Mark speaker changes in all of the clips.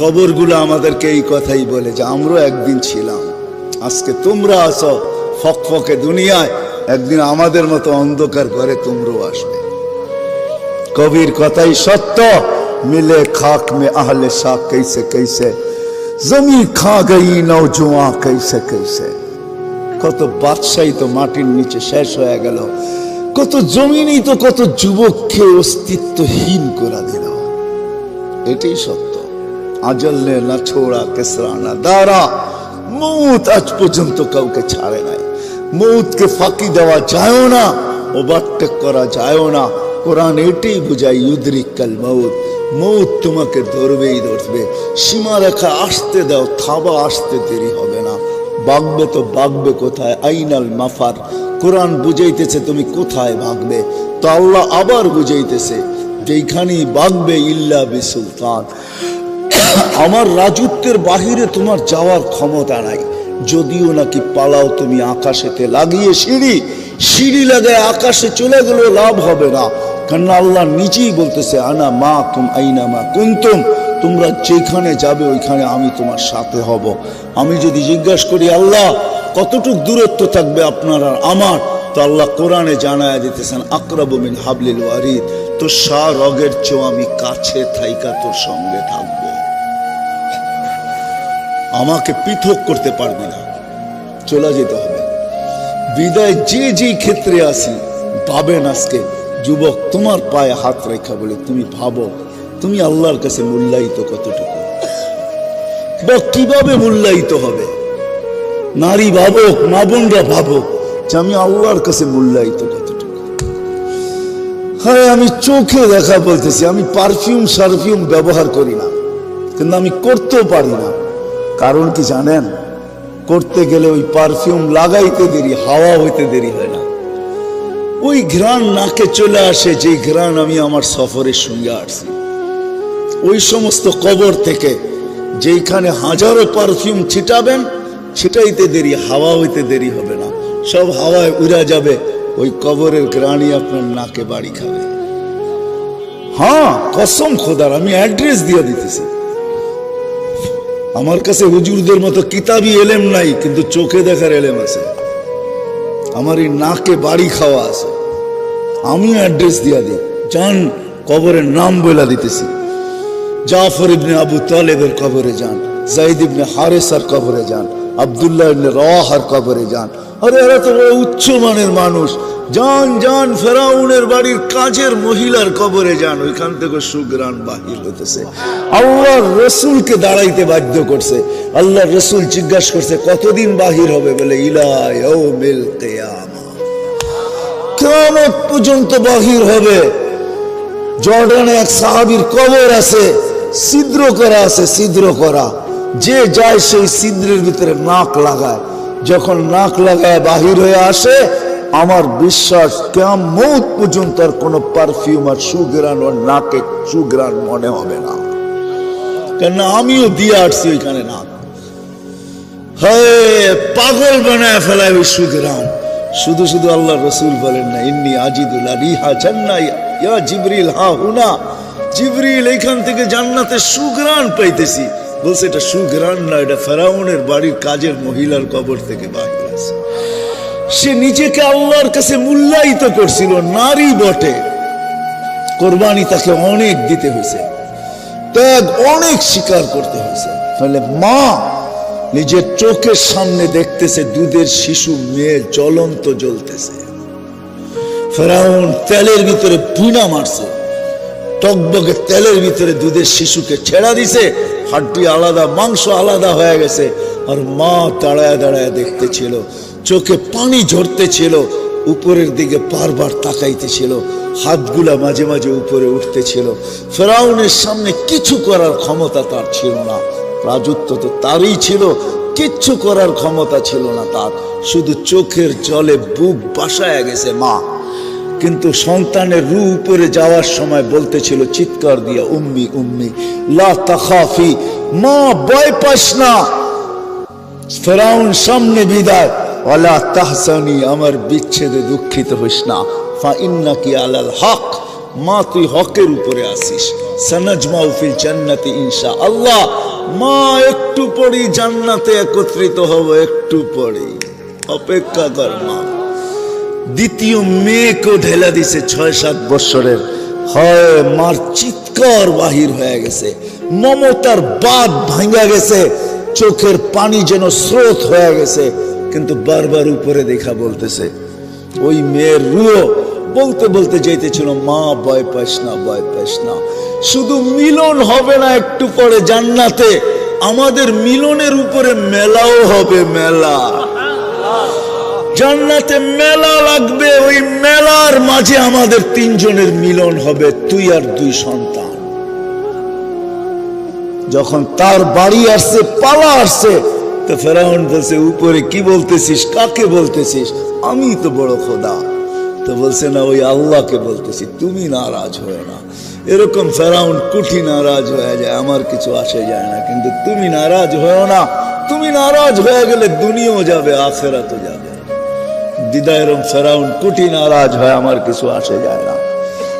Speaker 1: কবরগুলো আমাদেরকে এই কথাই বলে যে, আমরাও একদিন ছিলাম। আজকে তোমরা আসো ফকফকে দুনিয়ায়। একদিন আমাদের মতো অন্ধকার ঘরে তোমরাও আসবে। কবির কথাই সত্য। মিলে খাক মে আহলে শাক কেসে কেসে জমি খা গই নৌজোয়া কেসে কেসে কত বাদশাহী তো মাটির নিচে শেষ হয়ে গেল। কত জমিনই তো কত যুবককে অস্তিত্বহীন করে দিল। এটাই সত্য। আজল নে ছোড়া কেসরা না দাঁড়া। মৌত আজ পর্যন্ত কাউকে ছাড়ে নাই। মৌতকে ফাঁকি দেওয়া যায়ও না ওভারটেক করা যায়ও না। কোরআন এটাই বুঝায়, ইউদ্রিক কাল মৌত। মৌত তোমাকে ধরবেই ধরবে। সীমা রেখা আসতে দাও, থাবা আসতে দেরি হবে না। বাগবে তো বাগবে কোথায়? আইনাল মাফার। কোরআন বুঝাইতেছে তুমি কোথায় ভাগবে? তো আল্লাহ আবার বুঝাইতেছে, যেইখানেই বাগবে ইল্লা বিসুলতান। আমার রাজত্বের বাহিরে তোমার যাওয়ার ক্ষমতা নাই। যদিও নাকি পালাও তুমি আকাশেতে লাগিয়ে সিঁড়ি সিঁড়ি লাগায় আকাশে চলে গেলেও লাভ হবে না। কেননা আল্লাহ নিজেই বলতেছে, আনা মা কুম আইনা মা কুন্তুম। তোমরা যেখানে যাবে, ওইখানে আমি তোমার সাথে হব। আমি যদি জিজ্ঞাসা করি, আল্লাহ, কতটুক দূরত্ব থাকবে আপনার আর আমার? তো আল্লাহ কোরআনে জানায় দিতেছেন আকরাবমিন হাবলিল ওয়ারিদ। তো সা রগের চেয়েও আমি কাছে থাইকা তোর সঙ্গে থাকব। আমাকে পৃথক করতে পারবি না। চলে যেতে হবে। বিদায় যে যে ক্ষেত্রে আসি ভাবেন আজকে, যুবক, তোমার পায়ে হাত রেখা বলে তুমি ভাবো, তুমি আল্লাহর কাছে মূল্যায়িত কতটুকু? বা কীভাবে মূল্যায়িত হবে? নারী ভাবক, মা বোনরা ভাবক যে আমি আল্লাহর কাছে মূল্যায়িত কতটুকু? হ্যাঁ আমি চোখে দেখা বলতেছি, আমি পারফিউম সারফিউম ব্যবহার করি না। কিন্তু আমি করতেও পারি না। কারণ কি জানেন? করতে গেলে ওই পারফিউম লাগাইতে দেরি, হাওয়া হইতে দেরি হয় না। ওই ঘ্রাণ নাকে চলে আসে, যে ঘ্রাণ আমি আমার সফরের সঙ্গে আসছি। ওই সমস্ত কবর থেকে যেইখানে হাজারো পারফিউম ছিটাবেন, ছিটাইতে দেরি, হাওয়া হইতে দেরি হবে না। সব হাওয়ায় উড়া যাবে, ওই কবরের গ্রাণই আপনার নাকে বাড়ি খাবে। হ্যাঁ কসম খোদার, আমি অ্যাড্রেস দিয়ে দিতেছি। আমার কাছে হুজুরদের মতো কিতাবি এলেম নাই, কিন্তু চোখে দেখার এলেম আছে। আমার এই নাকে বাড়ি খাওয়া আছে। আমি অ্যাড্রেস দিয়া দিই। যান কবরের নাম বলে দিতেছি। জাফর ইবনে আবু তালেবের কবরে যান জাইদ ইবনে হারেসার কবরে যান। আবদুল্লাহ রাহার কবরে যান। আরে, এরা তো উচ্চ মানের মানুষ। যান যান, ফেরাউনের বাড়ির কাজের মহিলার কবরে যান। ওইখান থেকে সুগ্রান বাহির হইতেছে। আল্লাহর রসুলকে দাঁড়াইতে বাধ্য করছে। আল্লাহ রসুল জিজ্ঞাসা করছে, কতদিন বাহির হবে? বলে ইলাই ও মিল কেমন পর্যন্ত বাহির হবে। জর্ডানে এক সাহাবির কবর আছে, ছিদ্র করা আছে, ছিদ্র করা। যে যায় সেই ছিদ্রের ভিতরে নাক লাগায়। যখন নাক লাগায় বাহির হয়ে আসে, আমার বিশ্বাস কেমন পর্যন্ত আর কোনো পারফিউম আর সুগ্রান ওর নাকে সুগ্রান মনে হবে না। আমিও দিয়ে আসছি ওইখানে পাগল বানায় ফেলায় ওই সুগ্রাম শুধু শুধু আল্লাহ রসুল বলেন না, ইন্নি আজিদুল্লাহ রিহা জান্নাই। ইয়া জিবরিল, হা হুনা। জিবরিল, এইখান থেকে জান্নাতে সুগ্রাণ পাইতেছি। বলছে, এটা সুগ্রাণ না, এটা ফেরাউনের বাড়ির কাজের মহিলার কবর থেকে বাহির আছে সে নিজেকে আল্লাহর কাছে মূল্যায়িত করছিল, নারী বটে। কোরবানি তাকে অনেক দিতে হয়েছে, ত্যাগ অনেক স্বীকার করতে হয়েছে। তাহলে মা নিজের চোখের সামনে দেখতেছে, দুধের শিশু মেয়ে জ্বলন্ত জ্বলতেছে। ফেরাউন তেলের ভিতরে পুনা মারছে। টকবগে তেলের ভিতরে দুধের শিশুকে ছেড়া দিছে, হাড্ডি আলাদা, মাংস আলাদা হয়ে গেছে। আর মা দাঁড়ায় দাঁড়ায় দেখতেছিল, চোখে পানি ঝরতেছিল, উপরের দিকে বারবার তাকাইতেছিল, হাতগুলা মাঝে মাঝে উপরে উঠতেছিল। ফেরাউনের সামনে কিছু করার ক্ষমতা তার ছিল না। রাজত্ব তো তারই ছিল, কিচ্ছু করার ক্ষমতা ছিল না তার। শুধু চোখের জলে বুক বাসায় গেছে মা। কিন্তু সন্তানের রু উপরে যাওয়ার সময় বলতেছিল, চিৎকার দিয়া, উম্মি উম্মি, লা তাখাফি, মা ভয় পাস না। ফেরাউন সামনে বিদায়। তাহসানি, আমার বিচ্ছেদে দুঃখিত হইস না। ফা ইন্নাকি আলাল হক, মা তুই হকের উপরে আসিস সানাজমাউ ফিল জান্নাতি ইনশা আল্লাহ। মা, একটু পরেই জান্নাতে একত্রিত হব, একটু পরেই। অপেক্ষা কর মা। দ্বিতীয় মেয়েকেও ঢেলা দিছে ছয় সাত বৎসরের হয়, মার চিৎকার বাহির হয়ে গেছে। মমতার বাদ ভাঙ্গা গেছে। চোখের পানি যেন স্রোত হয়ে গেছে। কিন্তু বারবার উপরে দেখা বলতেছে, ওই মেয়ের রুয়ো, বলতে বলতে যাইতেছিল, মা, ভয় পাস না, ভয় পাস না। শুধু মিলন হবে না একটু পরে জান্নাতে। আমাদের মিলনের উপরে মেলাও হবে মেলা। জান্নাতে মেলা লাগবে, ওই মেলার মাঝে আমাদের তিনজনের মিলন হবে, তুই আর দুই সন্তান। যখন তার বাড়ি আসছে, পালা আসছে, তো ফেরাউন বলছে, উপরে কি বলতেছিস? কাকে বলতেছিস? আমি তো বড় খোদা। তো বলছে, না, ওই আল্লাহকে বলতেছি, তুমি নারাজ হয়ে না। এরকম ফেরাউন কুঠি নারাজ হয়ে যায়, আমার কিছু আসে যায় না, কিন্তু তুমি নারাজ হয়েও না। তুমি নারাজ হয়ে গেলে দুনিয়াও যাবে, আখেরাতও যাবে। দিদা এরম ফেরাউন কুটি নারাজ হয়, আমার কিছু আসে যায় না।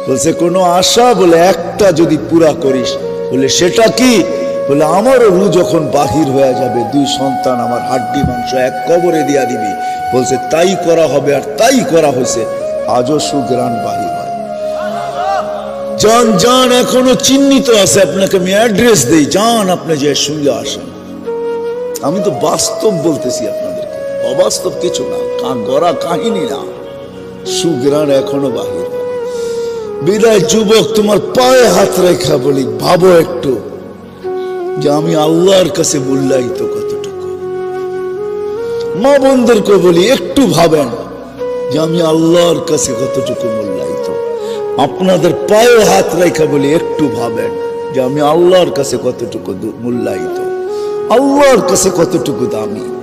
Speaker 1: বলছে, কোনো আশা বলে একটা যদি পুরা করিস, বলে সেটা কি? বলে, আমারও রু যখন বাহির হয়ে যাবে, দুই সন্তান আমার হাড্ডি মাংস এক কবরে দিয়া দিবি। বলছে, তাই করা হবে আর তাই করা হয়েছে, আজও সুগ্রাণ বাহির হয়। যান যান এখনও চিহ্নিত আছে, আপনাকে আমি অ্যাড্রেস দেই। যান আপনি যে সঙ্গে আসেন। আমি তো বাস্তব বলতেছি আপনাদেরকে, অবাস্তব কিছু না। গড়া কাহিনী না সুগ্রাণ এখনও বাহির বিদায় যুবক, তোমার পায়ে হাত রেখা বলি, ভাবো একটু যে আমি আল্লাহর কাছে মূল্যায়িত কতটুকু। মা বন্ধুরকে বলি, একটু ভাবেন যে আমি আল্লাহর কাছে কতটুকু মূল্যায়িত। আপনাদের পায়ে হাত রেখা বলি, একটু ভাবেন যে আমি আল্লাহর কাছে কতটুকু মূল্যায়িত। আল্লাহর কাছে কতটুকু দামি।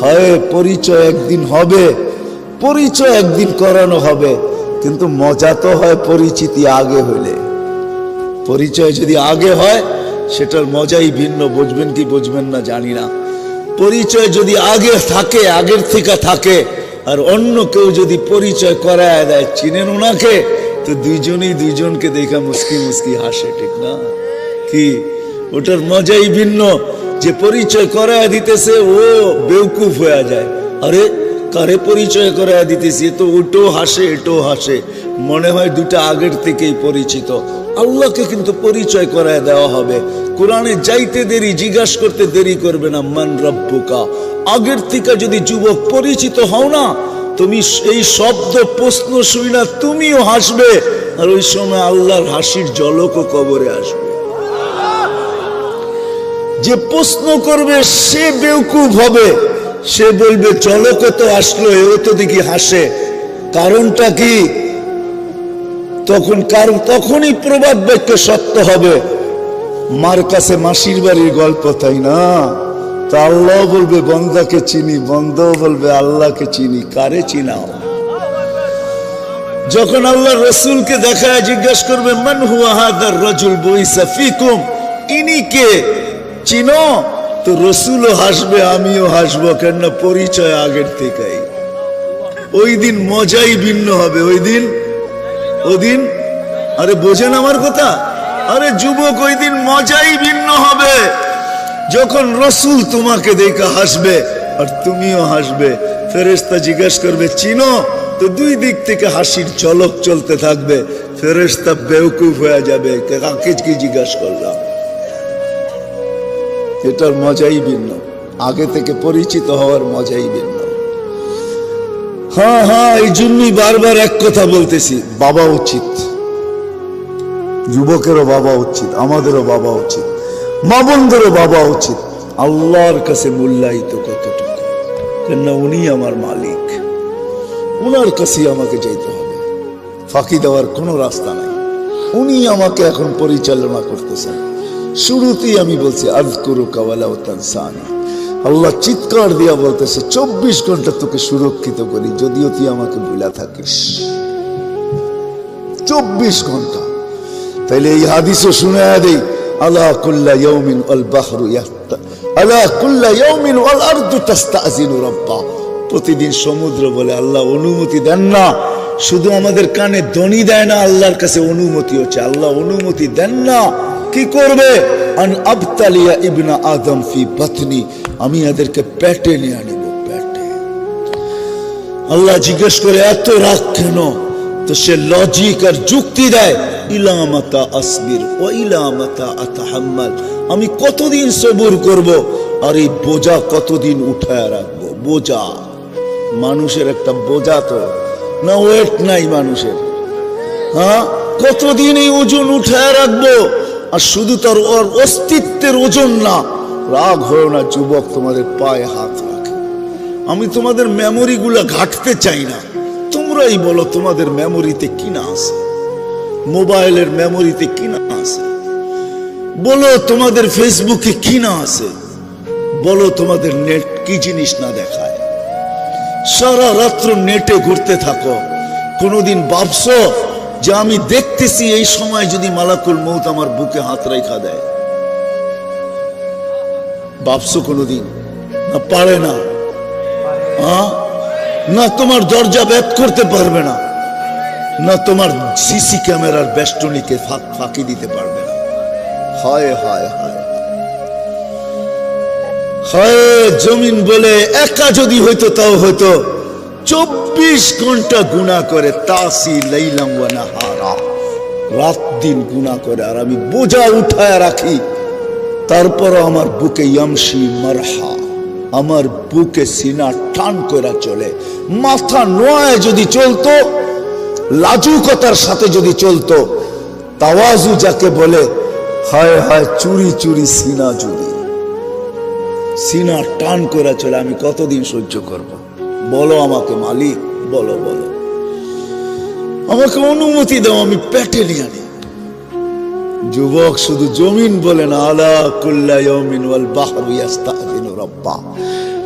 Speaker 1: হয়, পরিচয় একদিন হবে, পরিচয় একদিন করানো হবে। কিন্তু মজা তো হয় পরিচিতি আগে হইলে। পরিচয় যদি আগে হয়, সেটার মজাই ভিন্ন, বুঝবেন কি বুঝবেন না জানি না। পরিচয় যদি আগে থাকে, আগের থেকে থাকে, আর অন্য কেউ যদি পরিচয় করায় দেয়, চিনেন ওনাকে তো দুইজনই দুইজনকে দেখা মুস্কি মুস্কি হাসে, ঠিক না? কি? ওটার মজাই ভিন্ন। যে পরিচয় করায় দিতেছে, ও বেউকুফ হয়ে যায়। আরে, কারে পরিচয় করায় দিতেছি? তো ওটাও হাসে এটাও হাসে। মনে হয় দুটা আগের থেকেই পরিচিত। আল্লাহকে কিন্তু পরিচয় করায় দেওয়া হবে। কোরআনে যাইতে দেরি, জিজ্ঞাসা করতে দেরি করবে না, মান রব্বুকা। আগের থেকে যদি যুবক পরিচিত হও না, তুমি এই শব্দ প্রশ্ন শুই না তুমিও হাসবে। আর ওই সময় আল্লাহর হাসির জলকও কবরে আসবে। যে প্রশ্ন করবে, সে বেউকুফ হবে। সে বলবে, চলো কত আসলো, এও তো দেখি হাসে। কারণটা কি? তখন কারণ তখনই প্রবাদ বাক্য সত্য হবে। মার কাছে মাসির বাড়ির গল্প, তাই না? তা আল্লাহ বলবে, বন্দাকে চিনি, বন্দাও বলবে, আল্লাহকে চিনি, কারে চিনাও? যখন আল্লাহ রসুলকে দেখায়, জিজ্ঞাসা করবে, মান হুয়া হাদার রজুল বইসা ফিকুম? ইনি কে? চিনো? তো রসুলও হাসবে, আমিও হাসবো, কেননা পরিচয় আগের থেকেই। ওই দিন মজাই ভিন্ন হবে, ওই দিন? ওদিন আরে, বোঝেন আমার কথা? আরে, যুবক, ওই দিন মজাই ভিন্ন হবে। যখন রসুল তোমাকে দেখে হাসবে, আর তুমিও হাসবে ফেরেস্তা জিজ্ঞাসা করবে, চিনো? তো দুই দিক থেকে হাসির চলক চলতে থাকবে ফেরেস্তা বেউকুফ হয়ে যাবে। কাকে কি জিজ্ঞাসা করলাম? এটার মজাই ভিন্ন। আগে থেকে পরিচিত হওয়ার মজাই ভিন্ন। হ্যাঁ হ্যাঁ এই জন্যই বারবার এক কথা বলতেছি, বাবা উচিত। যুবকেরও বাবা উচিত, আমাদেরও বাবা উচিত মা বোনদেরও বাবা উচিত। আল্লাহর কাছে মূল্যায়িত কতটুকু? কেননা উনি আমার মালিক। উনার কাছেই আমাকে যেতে হবে। ফাঁকি দেওয়ার কোনো রাস্তা নাই। উনি আমাকে এখন পরিচালনা করতেছেন। শুরুতেই আমি বলছি আজ করু কাওয়ালা ও তানসানি। আল্লাহ চিৎকার দিয়া বলতেছে, চব্বিশ ঘণ্টা তোকে সুরক্ষিত করি, যদিও তুই আমাকে ভুলা থাকিস। চব্বিশ ঘণ্টা। তাইলে এই হাদিসও শুনে দেই, আলা কুল্লা ইয়াউমিন ওয়াল বাহরু ইয়াহতা আলা কুল্লা ইয়াউমিন ওয়াল আরদু তাস্তাযিনু রাব্বা। প্রতিদিন সমুদ্র বলে, আল্লাহ অনুমতি দেন না। শুধু আমাদের কানে ধ্বনি দেয় না, আল্লাহর কাছে অনুমতি হচ্ছে আল্লাহ অনুমতি দেন না। কি করবে? ইবনা আদম ফি বাতনি, আমি এদেরকে পেটে নিয়ে আনিব আল্লাহ জিজ্ঞেস করে, এত রাগ কেন? তো সে লজিক আর যুক্তি দেয় ইলামাতা ও ইলামাতা আতাহাম্মাল। আমি কতদিন সবুর করব? আর এই বোঝা কতদিন উঠায় রাখব? বোঝা। মানুষের একটা বোঝা তো। না ওয়েট নাই মানুষের। হ্যাঁ? কতদিন এই ওজন উঠায় রাখব? আর শুধু তার ওর অস্তিত্বের ওজন না, রাগ হয় না যুবক তোমাদের পায়ে হাত রাখে। আমি তোমাদের মেমোরি গুলা ঘাটতে চাই না। তোমরাই বলো তোমাদের মেমোরিতে কি না আছে? মোবাইলের মেমোরিতে কি না আছে? বলো তোমাদের ফেসবুকে কি না আছে? বলো তোমাদের নেট কি জিনিস না দেখায়? সারা রাত্র নেটে ঘুরতে থাকো। কোনোদিন ভাবছ যে আমি দেখতেছি এই সময় যদি মালাকুল মৌত আমার বুকে হাত রেখা দেয়। ভাবছ কোনোদিন? না পারে না? না তোমার দরজা ব্যাক করতে পারবে না। না তোমার সিসি ক্যামেরার বেষ্টনীকে ফাঁকি দিতে পারবে না। হায় হায় হায়। হয়, জমিন বলে একা যদি হইতো তাও হইতো। চব্বিশ ঘণ্টা গুণা করে তাসি, লাইলাম নাহারা। রাত দিন গুণা করে আর আমি বোঝা উঠায় রাখি আমার বুকে ইয়ামসি মারহা, আমার বুকে সিনা টান চলে। মাথা নয় যদি চলতো, লাজুকতার সাথে যদি চলতো, তাওয়াজু যাকে বলে, হায় হায় চুরি চুরি সিনা যদি সিনা টান করে চলে, আমি কতদিন সহ্য করব? বলো আমাকে, মালিক, বলো বলো। আমাকে অনুমতি দাও, আমি পেটে নিয়ে যুবক শুধু জমিন আলা ওয়াল রাব্বা।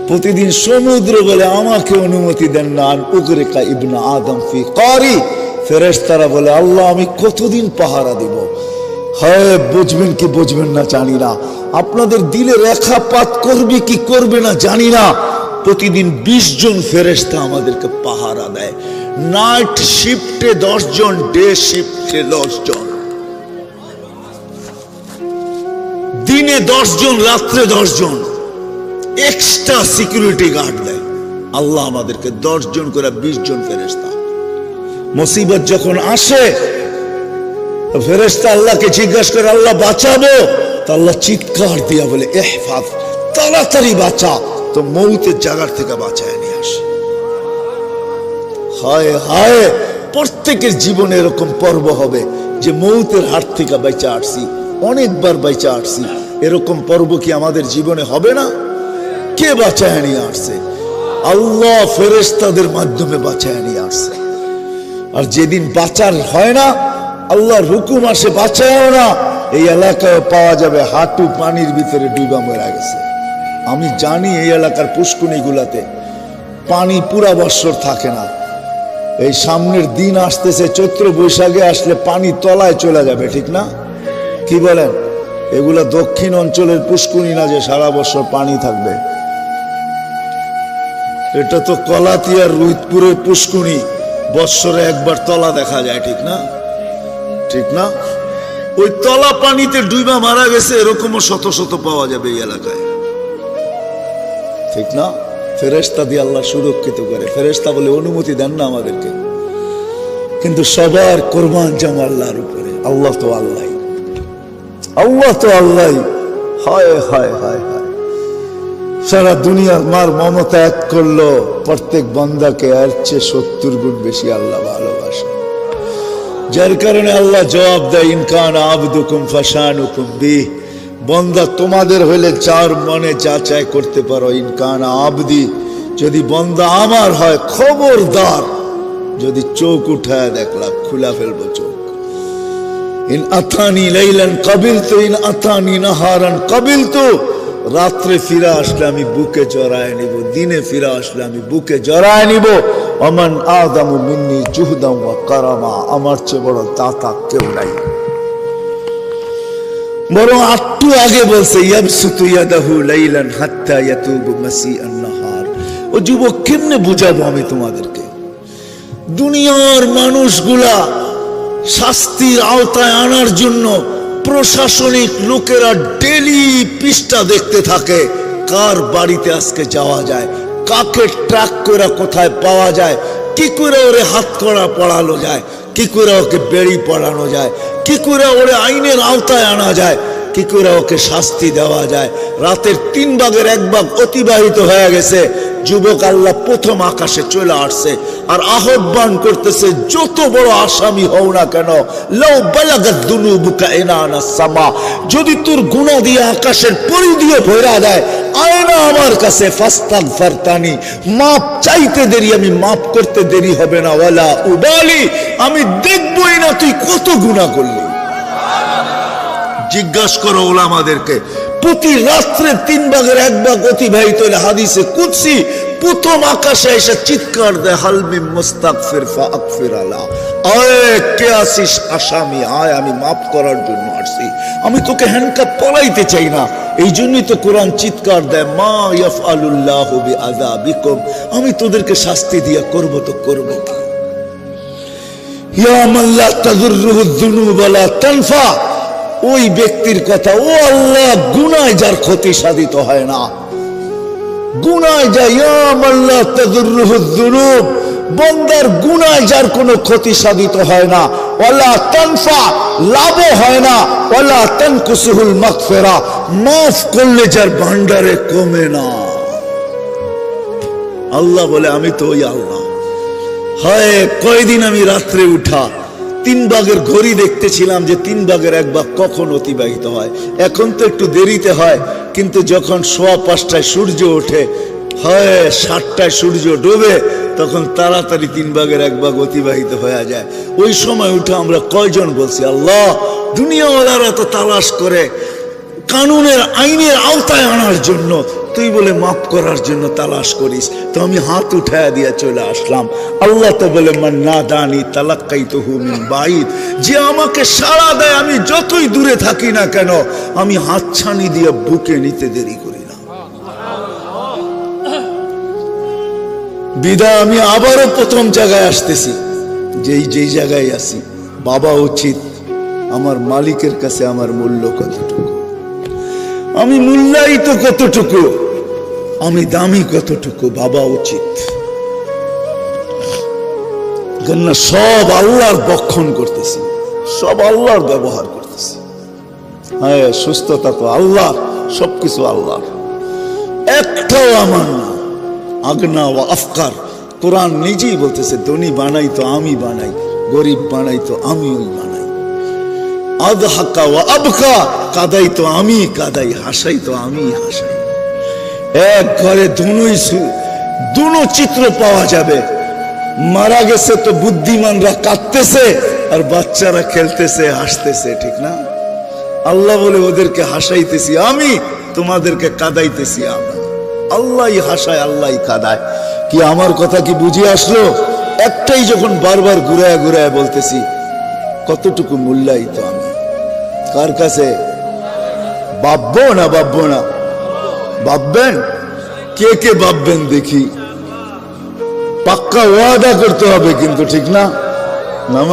Speaker 1: প্রতিদিন সমুদ্র বলে আমাকে অনুমতি দেন না, আন উগরিকা আদম ফি কারি ফেরেশতারা বলে, আল্লাহ, আমি কতদিন পাহারা দিব? হয়, বুঝবেন কি বুঝবেন না, জানি না। আপনাদের দিলে রেখাপাত করবে কি করবে না, জানি না। প্রতিদিন বিশ জন ফেরেস্তা আমাদেরকে পাহারা দেয়। নাইট শিফটে জন ডে শিফটে জন। দিনে জন, রাত্রে জন। এক্সট্রা সিকিউরিটি গার্ড দেয়। আল্লাহ আমাদেরকে জন করে বিশ জন ফেরেস্তা মুসিবত যখন আসে ফেরেস্তা আল্লাহকে জিজ্ঞাসা করে, আল্লাহ বাঁচাবো? তা আল্লাহ চিৎকার দিয়া বলে, এহফাজ, তাড়াতাড়ি বাঁচা। তো মৌতের জায়গার থেকে বাঁচায় নিয়ে আসে। হায় হায়, প্রত্যেকের জীবনে এরকম পর্ব হবে যে মৌতের হাত থেকে বেঁচে আসছি, অনেকবার বেঁচে আসছি। এরকম পর্ব কি আমাদের জীবনে হবে না? কে বাঁচায় নিয়ে আসছে? আল্লাহ ফেরেস্তাদের মাধ্যমে বাঁচায় নিয়ে আসছে। আর যেদিন বাঁচার হয় না আল্লাহ রুকুম আসে, বাঁচায়ও না। এই এলাকায় পাওয়া যাবে হাঁটু পানির ভিতরে ডুবা মরা গেছে। আমি জানি এই এলাকার পুষ্কুনি গুলাতে পানি পুরা বৎসর থাকে না। এই সামনের দিন আসতেছে, চৈত্র বৈশাখে আসলে পানি তলায় চলে যাবে, ঠিক না? কি বলেন? এগুলা দক্ষিণ অঞ্চলের পুষ্কুনি না যে সারা বছর পানি থাকবে? এটা তো কলাতিয়ার রুহিতপুরের পুষ্কুনি বৎসরে একবার তলা দেখা যায়, ঠিক না? ঠিক না? ওই তলা পানিতে ডুইবা মারা গেছে, এরকমও শত শত পাওয়া যাবে এই এলাকায়। ঠিক না? ফেরেস্তা দিয়ে আল্লাহ সুরক্ষিত করে। ফেরেস্তা বলে, অনুমতি দেন না আমাদেরকে। কিন্তু সবার কোরবান জামা আল্লাহর উপরে। আল্লাহ তো আল্লাহ আল্লাহ তো আল্লাহ হায় হায় হায় হায়। সারা দুনিয়ার মার মমতা এক করল। প্রত্যেক বান্দাকে আর চেয়ে সত্তর গুণ বেশি আল্লাহ ভালোবাসে। যার কারণে আল্লাহ জবাব দেয় ইনকান আবদুকুম ফাসানুকুম বি বন্দা তোমাদের হইলে চার মনে যা করতে পারো। ইনকান আবদি, যদি বন্দা আমার হয়, খবরদার। যদি চোখ উঠায় দেখলাম খুলা ফেলব চোখ। ইন আথানি লাইলান কবিল তো ইন আথানি নাহারান কবিল তো রাত্রে ফিরে আসলে আমি বুকে জড়ায় নিব, দিনে ফিরে আসলে আমি বুকে জড়ায় নিব। অমান আদামু মিন্নি জুহদাম কারামা, আমার চেয়ে বড় দাতা কেউ নাই। বরং আটটু আগে বলছে ও যুবক কেমনে বুঝাবো আমি তোমাদেরকে? দুনিয়ার মানুষগুলা শাস্তির আওতায় আনার জন্য প্রশাসনিক লোকেরা ডেলি পৃষ্ঠা দেখতে থাকে, কার বাড়িতে আজকে যাওয়া যায়, কাকে ট্রাক করে কোথায় পাওয়া যায়, কি করে ওরে হাত করা পড়ানো যায়, কি করে ওকে বেড়ি পড়ানো যায় কি করে ওরে আইনের আওতায় আনা যায়? কি করে ওকে শাস্তি দেওয়া যায়? রাতের তিন ভাগের এক ভাগ অতিবাহিত হয়ে গেছে। যুবক আল্লাহ প্রথম আকাশে চলে আসছে আর আহ্বান করতেছে, যত বড় আসামি হও না কেন সামা। যদি তোর গুনাহ দিয়ে আকাশের পরিধিও ভরা দেয় আয় না আমার কাছে ফাস্তাগ ফারতানি। মাপ চাইতে দেরি, আমি মাপ করতে দেরি হবে না, ওয়ালা উবালি। আমি দেখবই না তুই কত গুনাহ করলি। জিজ্ঞাসা করো ওলামাদেরকে, প্রতি রাত্রে তিন ভাগের এক ভাগ অতিবাহিত হলে হাদিসে কুৎসি প্রথম আকাশে এসে চিৎকার দেয় হালমি মুস্তাগফির ফাগফির আলা। আয়, কে আসিস আসামি, আয়, আমি মাফ করার জন্য আসছি। আমি তোকে হ্যান্ডকাপ চাই না। এই জন্যই তো কোরআন চিৎকার দেয়, মা ইয়াফআলুল্লাহু বিআযাবিকুম। আমি তোদেরকে শাস্তি দিয়া করব তো করব ইয়া লা তাযুররুহু যুনুব তানফা। ওই ব্যক্তির কথা, ও আল্লাহ, গুনায় যার ক্ষতি সাধিত হয় না। গুনায় যা ইয়াম আল্লাহ তাদুররুহু যুনুব, বন্দার গুনায় যার কোনো ক্ষতি সাধিত হয় না। ওয়ালা তানফা, লাভও হয় না। ওয়ালা তানকুসুহুল মাগফিরা, মাফ করলে যার ভান্ডারে কমে না। আল্লাহ বলে, আমি তো ওই আল্লাহ। হয়, কয়দিন আমি রাত্রে উঠা তিন ভাগের ঘড়ি দেখতেছিলাম যে তিন ভাগের এক ভাগ কখন অতিবাহিত হয়। এখন তো একটু দেরিতে হয়, কিন্তু যখন সোয়া পাঁচটায় সূর্য ওঠে, হয় সাতটায় সূর্য ডোবে, তখন তাড়াতাড়ি তিন ভাগের এক বাঘ অতিবাহিত হয়ে যায়। ওই সময় উঠে আমরা কয়জন বলছি, আল্লাহ, দুনিয়াওয়ালারা তো তালাশ করে, কানুনের আইনের আওতায় আনার জন্য তুই বলে মাফ করার জন্য তালাশ করিস। তো আমি হাত উঠায় দিয়ে চলে আসলাম। আল্লাহ তো বলে, মান না দানি তালাক্কাই তো হুমিন বাইদ যে আমাকে সাড়া দেয়, আমি যতই দূরে থাকি না কেন, আমি হাত ছানি দিয়ে বুকে নিতে দেরি করি না। বিদা আমি আবারও প্রথম জায়গায় আসতেছি। যেই যেই জায়গায় আসি বাবা উচিত আমার মালিকের কাছে আমার মূল্য কতটুকু? আমি মূল্যায়িত কতটুকু? আমি দামি কতটুকু বাবা উচিত? কেননা সব আল্লাহর বক্ষণ করতেছি, সব আল্লাহর ব্যবহার করতেছি। হ্যাঁ সুস্থতা তো আল্লাহ সবকিছু আল্লাহর। একটাও আমার না, আগনা ও আফকার। কোরআন নিজেই বলতেছে, ধনী বানাই তো আমি বানাই, গরিব বানাই তো আমি বানাই। আদহাকা ও আবকা, কাদাই তো আমি, কাদাই হাসাই তো আমি হাসাই। এক ঘরে দুনুই সু- দুনো চিত্র পাওয়া যাবে। মারা গেছে তো বুদ্ধিমানরা কাঁদতেছে, আর বাচ্চারা খেলতেছে, হাসতেছে, ঠিক না? আল্লাহ বলে, ওদেরকে হাসাইতেছি আমি, তোমাদেরকে কাদাইতেছি আমি আল্লাহ হাসায় আল্লাহ কাদায়। কি আমার কথা কি বুঝে আসলো? একটাই যখন বারবার ঘুরায় ঘুরায় বলতেছি, কতটুকু মূল্যায়িত আমি? কার কাছে? ভাববো না ভাববো না। ভাববেন? কে কে ভাববেন দেখি। পাক্কা ওয়াদা করতে হবে কিন্তু ঠিক না?